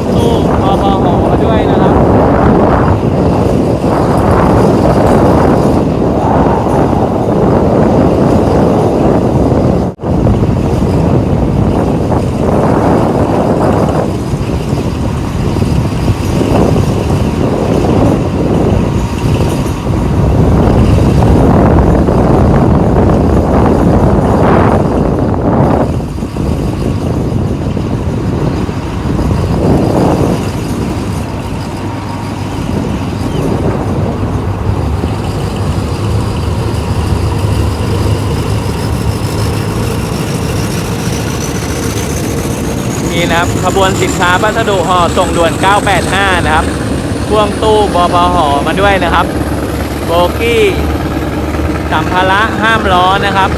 วมสู้พอพอหองด้วยนะครับ นี่นะครับขบวนสินค้าพัสดุห่อส่งด่วน 985 นะครับพ่วงตู้บพห่อมาด้วยนะครับโบกี้สัมภาระห้ามล้อนะครับ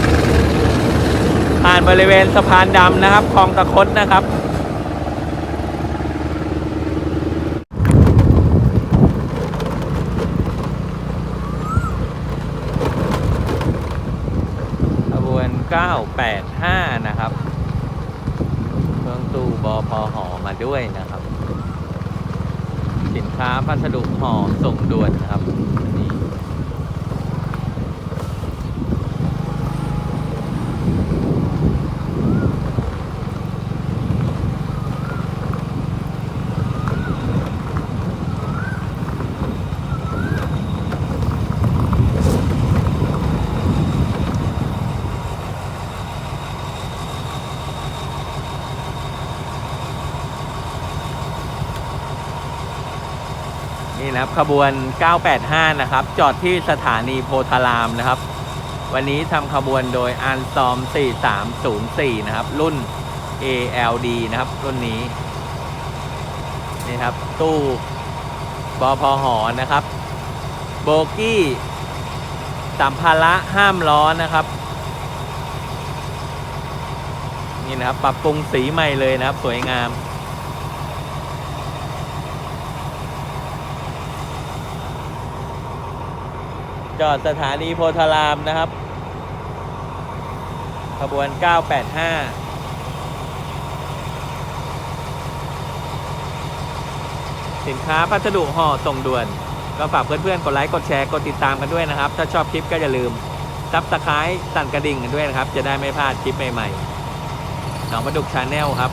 ผ่านบริเวณสะพานดำนะครับคลองตะคดนะครับขบวน 985 นะครับ ตู้บพหอมาด้วยนะครับ สินค้าพัสดุห่อส่งด่วนนะครับ นี่นะครับขบวน 985 นะครับ จอดที่สถานีโพธารามนะครับ วันนี้ทำขบวนโดยอันซอม 4304 นะครับ รุ่น ALD นะครับ รุ่นนี้ นี่ครับ ตู้บพหอนะครับ โบกี้สัมภาระห้ามล้อนะครับ นี่นะครับ ปรับปรุงสีใหม่เลยนะครับ สวยงาม จอดสถานีโพธารามนะครับ ขบวน 985สินค้าพัสดุห่อส่งด่วน ก็ฝากเพื่อนๆ กดไลค์ กดแชร์ กดติดตามกันด้วยนะครับ ถ้าชอบคลิปก็อย่าลืมซับสไครต์สั่นกระดิ่งกันด้วยนะครับ จะได้ไม่พลาดคลิปใหม่ๆหนองประดุกชาแนลครับ